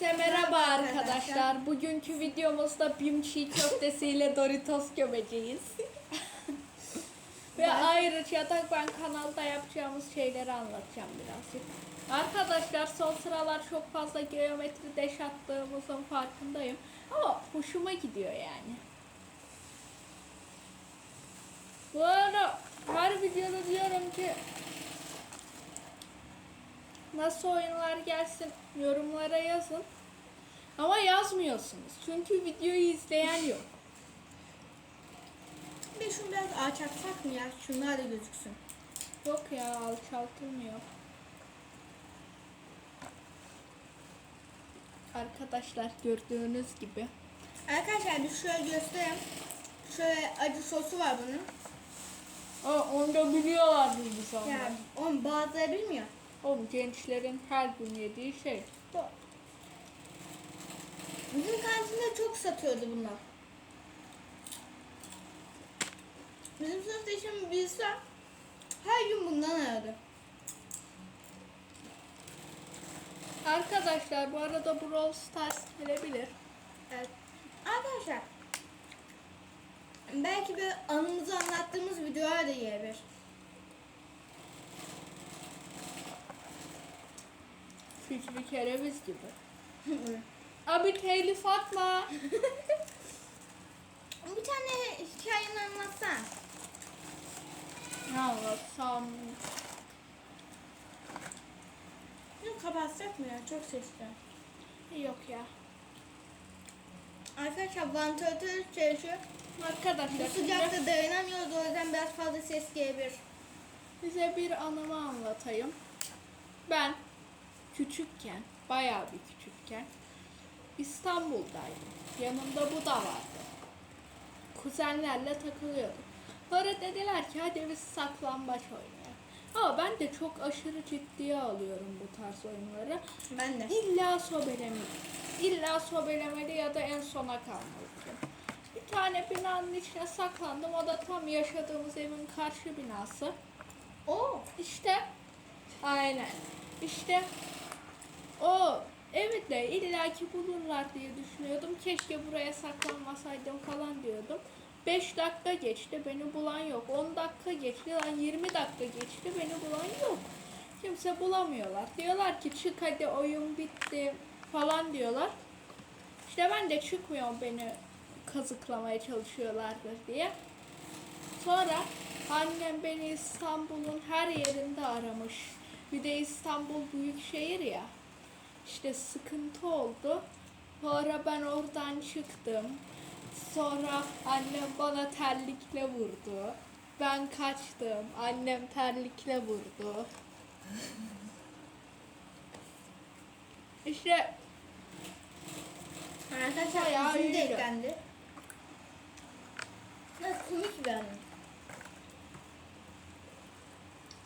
Herkese merhaba arkadaşlar. Bugünkü videomuzda bim çiğ köftesiyle Doritos gömeceğiz. Ve ayrıca da ben kanalda yapacağımız şeyleri anlatacağım birazcık. Arkadaşlar son sıralar çok fazla geometri deş attığımızın farkındayım. Ama hoşuma gidiyor yani. Bu arada her videoda diyorum ki nasıl oyunlar gelsin yorumlara yazın. Ama yazmıyorsunuz. Çünkü videoyu izleyen yok. Bir şunu biraz alçaltsak mı ya? Şunlar da gözüksün. Yok ya alçaltılmıyor. Arkadaşlar gördüğünüz gibi. Arkadaşlar bir şöyle göstereyim. Şöyle acı sosu var bunun. Aa, onu da biliyorlar biz sonra. Yani onu bazıları bilmiyor. Oğlum gençlerin her gün yediği şey. Bizim kantinde çok satıyordu bunlar. Bizim sınıfta şimdi bilse her gün bundan aradı. Arkadaşlar bu arada Brawl Stars gelebilir. Evet. Arkadaşlar belki bir anımızı anlattığımız videolar da gelebilir. Fikri kereviz gibi. Abi telif atma. bir tane hikayeni anlatsana. ne anlatsam? Yok kapatsak mı ya? Çok sesli. Yok ya. Arkadaşlar vantilatör çalışıyor. Arkadaşlar Bu sıcakta dayanamıyoruz o yüzden biraz fazla ses gelebilir. size bir anımı anlatayım. Ben küçükken, bayağı bir küçükken İstanbul'daydım. Yanımda bu da vardı. Kuzenlerle takılıyorduk. Sonra dediler ki hadi biz saklambaç oynayalım. Ama ben de çok aşırı ciddiye alıyorum bu tarz oyunları. Ben de. İlla sobelemeli. İlla sobelemeli ya da en sona kalmalı. Bir tane binanın içine saklandım. O da tam yaşadığımız evin karşı binası. Oo. İşte aynen. İşte o evi de illaki bulurlar diye düşünüyordum. Keşke buraya saklanmasaydım falan diyordum. 5 dakika geçti beni bulan yok. 10 dakika geçti lan 20 dakika geçti beni bulan yok. Kimse bulamıyorlar. Diyorlar ki çık hadi oyun bitti falan diyorlar. İşte ben de çıkmıyorum beni kazıklamaya çalışıyorlardır diye. Sonra annem beni İstanbul'un her yerinde aramış. Bir de İstanbul büyük şehir ya. İşte sıkıntı oldu. Sonra ben oradan çıktım. Sonra annem bana terlikle vurdu. Ben kaçtım. Annem terlikle vurdu. İşte Arkadaşlar Bayağı bizim de iyiydi. eklendi. Ne komik bir anı.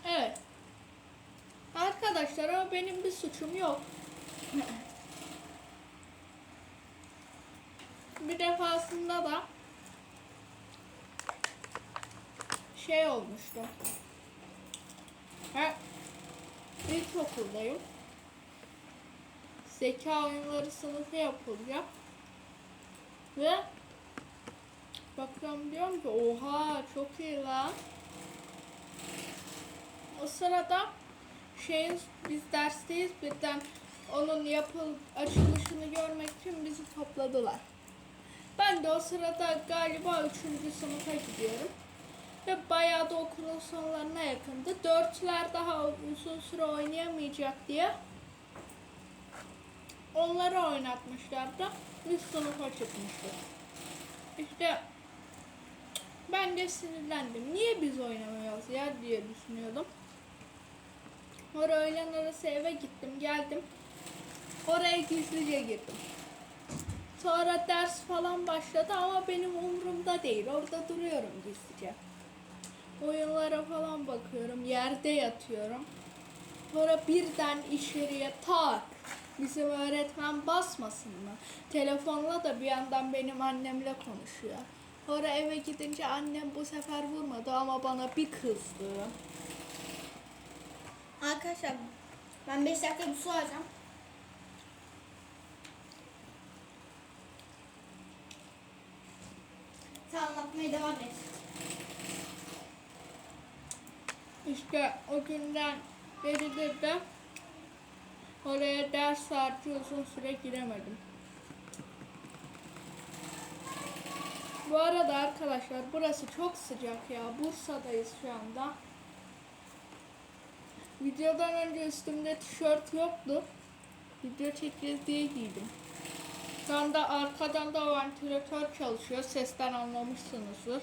evet. Arkadaşlar ama benim bir suçum yok. Bir defasında da şey olmuştu. Ha, ilkokuldayım. Zeka oyunları sınıfı yapılacak. Ve bakıyorum diyorum ki oha çok iyi lan. O sırada şeyin biz dersteyiz birden onun yapıl açılışını görmek için bizi topladılar. Ben de o sırada galiba 3. sınıfa gidiyorum. Ve bayağı da okulun sonlarına yakındı. Dörtler daha uzun süre oynayamayacak diye onları oynatmışlardı. Üst sınıfa çıkmıştı. İşte ben de sinirlendim. Niye biz oynamıyoruz ya diye düşünüyordum. Sonra öğlen arası eve gittim geldim. Oraya gizlice girdim. Sonra ders falan başladı ama benim umurumda değil. Orada duruyorum gizlice. Oyunlara falan bakıyorum. Yerde yatıyorum. Sonra birden içeriye tak. Bizim öğretmen basmasın mı? Telefonla da bir yandan benim annemle konuşuyor. Sonra eve gidince annem bu sefer vurmadı ama bana bir kızdı. Arkadaşlar ben 5 dakika bir su alacağım. Anlatmaya devam et. İşte o günden beridir de oraya ders saati uzun süre giremedim. Bu arada arkadaşlar burası çok sıcak ya. Bursa'dayız şu anda. Videodan önce üstümde tişört yoktu. Video çekeceğiz giydim. Şu anda arkadan da vantilatör çalışıyor. Sesten anlamışsınızdır.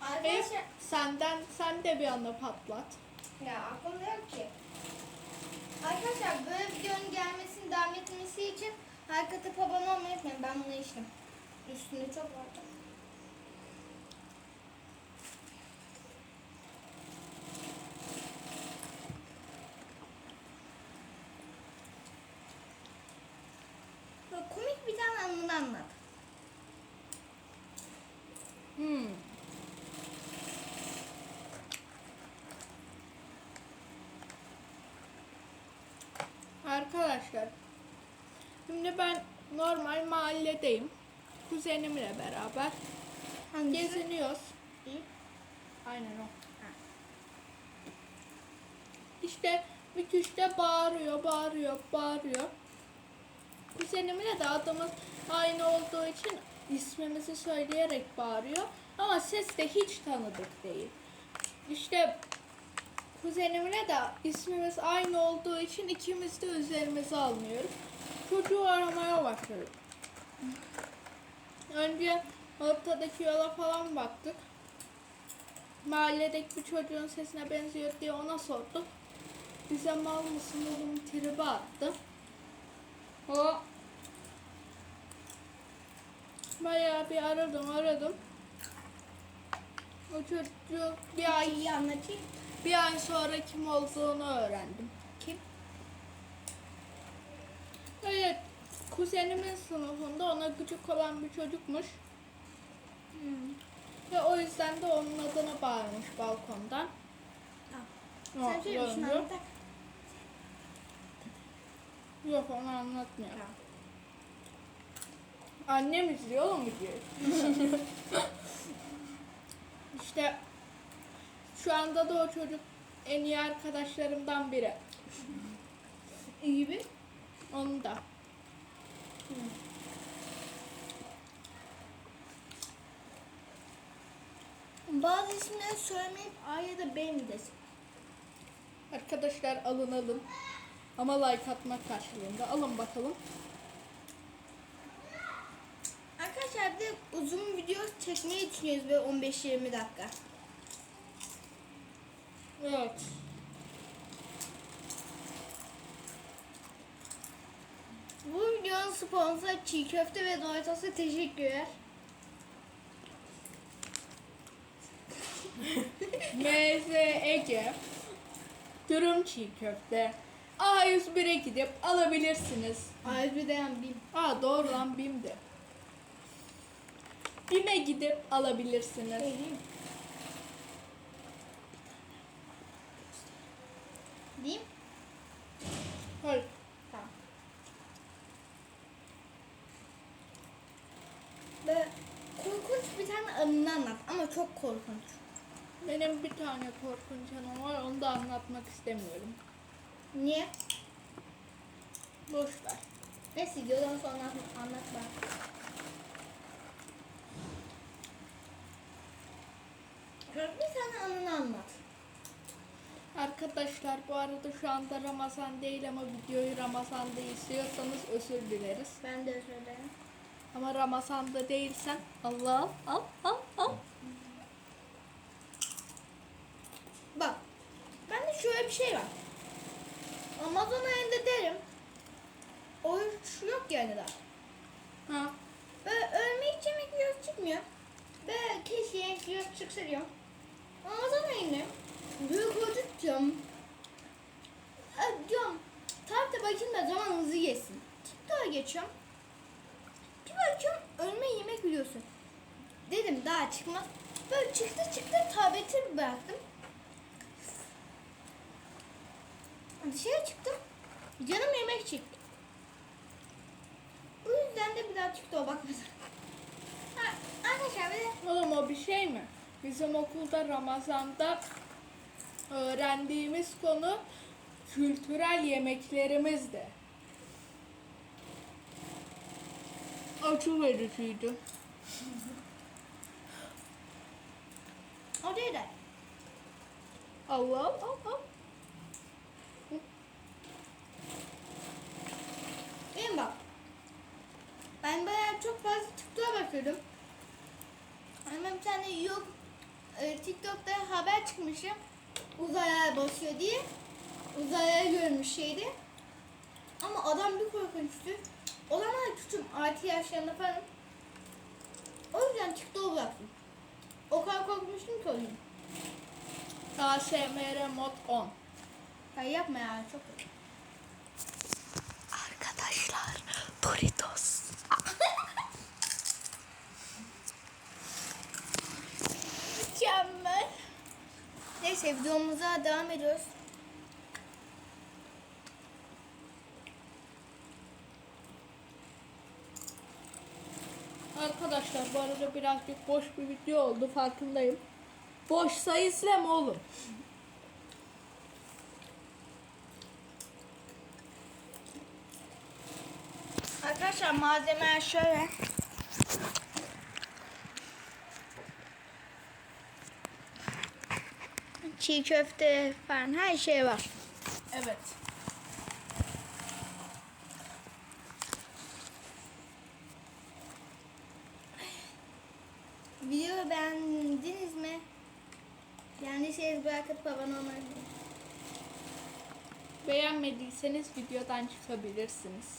Hep Arkadaşlar senden sen de bir anda patlat. ya aklımda yok ki. Arkadaşlar böyle videonun gelmesini devam etmesi için arka abone olmayı unutmayın. Ben bunu içtim. Üstünde çok vardı. Böyle komik bir tane anını anlat. Hmm. Arkadaşlar, şimdi ben normal mahalledeyim. Kuzenimle beraber geziniyoruz. Hı? Aynen o. İşte bir kişide bağırıyor, bağırıyor, bağırıyor. Kuzenimle de adımız aynı olduğu için ismimizi söyleyerek bağırıyor. Ama ses de hiç tanıdık değil. İşte kuzenimle de ismimiz aynı olduğu için ikimiz de üzerimize almıyoruz. Çocuğu aramaya başladık. Önce ortadaki yola falan baktık. Mahalledeki bir çocuğun sesine benziyor diye ona sorduk. Bize mal mısın oğlum tribe attı. O bayağı bir aradım aradım. O çocuğu bir ay İyi anlatayım. bir ay sonra kim olduğunu öğrendim. Kim? Evet, kuzenimin sınıfında ona gıcık olan bir çocukmuş. Hmm. Ve o yüzden de onun adını bağırmış balkondan. Tamam. Sen Yok, söyle şunu yok, onu anlatmıyorum. Tamam. Annem izliyor oğlum videoyu. işte şu anda da o çocuk en iyi arkadaşlarımdan biri. İyi bir. Onu da. Bazı isimleri söylemeyip A ya da B mi desin? Arkadaşlar alın alın. Ama like atmak karşılığında. Alın bakalım. Arkadaşlar bir de uzun video çekmeyi düşünüyoruz böyle 15-20 dakika. Evet. Bu sponsoru çiğ köfte ve Doritos'a teşekkürler. MZ Ege. Dürüm çiğ köfte. A101'e gidip alabilirsiniz. Ayrıca bin. Aa doğru lan BİM'de. BİM'e gidip alabilirsiniz. Diyeyim. Hayır. Tamam. Böyle korkunç bir tane anını anlat ama çok korkunç. Benim bir tane korkunç anım var onu da anlatmak istemiyorum. Niye? Boş ver. Neyse videodan sonra anlat, anlat bana. Bir tane anını anlat. Arkadaşlar bu arada şu anda Ramazan değil ama videoyu Ramazan'da istiyorsanız özür dileriz. Ben de özür dilerim. Ama Ramazan'da değilsen Allah al al al. Bak. Bende şöyle bir şey var. Amazon ayında derim. Oruç yok yani daha. Ha. Böyle ölme hiç yemek yiyoruz çıkmıyor. Böyle keşke yiyoruz çıksa diyorum. Ramazan ayındayım. Büyük oruç tutuyorum. E, diyorum. Tarihte bakayım da zaman hızlı geçsin. TikTok'a geçiyorum. Ölme yemek biliyorsun. Dedim daha çıkmaz. Böyle çıktı çıktı tableti bıraktım. Dışarı çıktım. Canım yemek çekti. Bu yüzden de bir daha TikTok'a bakmadım. Ha, arkadaşlar bir de Oğlum o bir şey mi? Bizim okulda Ramazan'da öğrendiğimiz konu kültürel yemeklerimizdi. Acı vericiydi. o değil de. Allah Allah Allah. Benim bak. Ben bayağı çok fazla TikTok'a bakıyordum. Ama bir tane yok e, TikTok'ta haber çıkmışım. Uzaylılar basıyor diye. Uzaylılar görmüş şeydi. Ama adam bir korkunçtu. O zaman küçüğüm 6 yaşlarında falan. O yüzden TikTok'u bıraktım. O kadar korkmuştum ki o gün. ASMR mod 10. Hayır yapma ya çok kötü. Arkadaşlar Doritos. Mükemmel. Neyse videomuza devam ediyoruz. Arkadaşlar bu arada birazcık boş bir video oldu farkındayım. Boşsa izleme oğlum. Arkadaşlar malzemeler şöyle. Çiğ köfte falan her şey var. Evet. Videoyu beğendiniz mi? Beğendiyseniz bırakıp abone olmayı. Beğenmediyseniz videodan çıkabilirsiniz.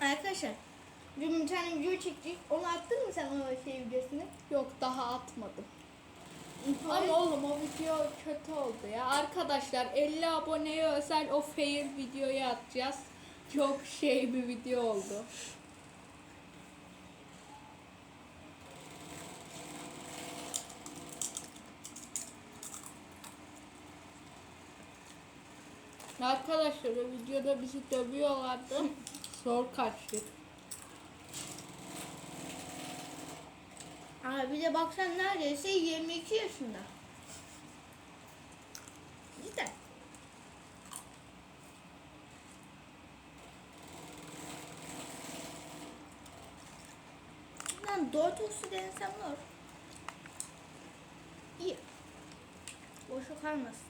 Arkadaşlar dün bir tane video çektik. Onu attın mı sen o şey videosunu? Yok daha atmadım. Ama oğlum o video kötü oldu ya. Arkadaşlar 50 aboneye özel o fail videoyu atacağız. Çok şey bir video oldu. Arkadaşlar o videoda bizi dövüyorlardı. Zor kaçtık. Abi bir de baksan neredeyse 22 yaşında. Cidden. Lan dört olsun denesem ne olur? İyi. Boşu kalmasın.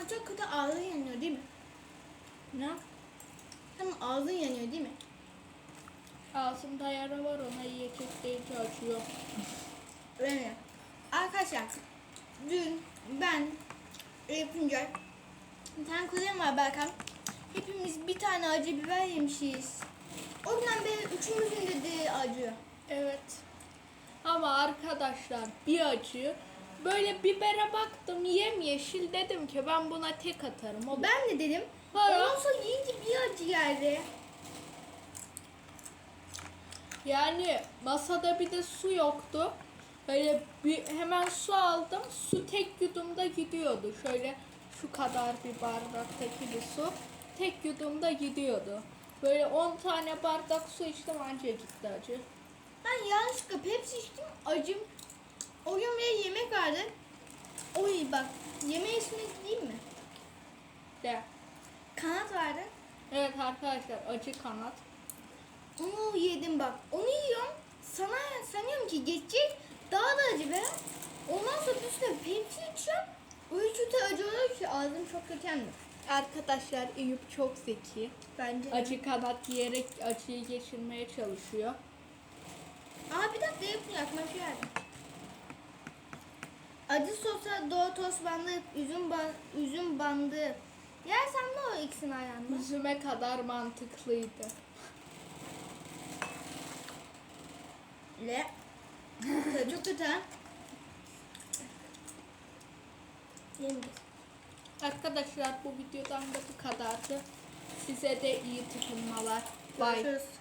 Ha çok kötü ağzın yanıyor değil mi? Ne? Senin ağzın yanıyor değil mi? Ağzımda yara var ona yiyecek deyince acıyor. Öyle. Arkadaşlar dün ben yapınca bir tane kuzenim var Berkan. Hepimiz bir tane acı biber yemişiz. O günden beri üçümüzün de de acı. Evet. Ama arkadaşlar bir acı. Böyle bibere baktım yemyeşil dedim ki ben buna tek atarım. O Ben de dedim. Para. Ondan sonra yiyince bir acı geldi. Yani masada bir de su yoktu. Böyle bir hemen su aldım. Su tek yudumda gidiyordu. Şöyle şu kadar bir bardaktaki bir su tek yudumda gidiyordu. Böyle 10 tane bardak su içtim anca gitti acı. Ben yanlışlıkla Pepsi içtim acım. O gün bir yemek vardı. Oy bak yemeği ismi değil mi? De. Kanat vardı. Evet arkadaşlar acı kanat. Onu yedim bak. Onu yiyorum. Sana sanıyorum ki geçecek. Daha da acı be. Ondan sonra üstüne Pepsi içiyorum. Öyle kötü acı oluyor ki ağzım çok kötü yandı. Arkadaşlar Eyüp çok zeki. Bence. Acı kanat yiyerek acıyı geçirmeye çalışıyor. Aa bir dakika yapın yaklaşıyor. Acı sosa Doritos bandı, üzüm, ban, üzüm bandı. Yersem ne o ikisini aynı anda? Yüzüme kadar mantıklıydı. Le. Çok kötü ha. Yemeyiz. Arkadaşlar bu videodan da bu kadardı. Size de iyi tutunmalar. Bye. Görüşürüz.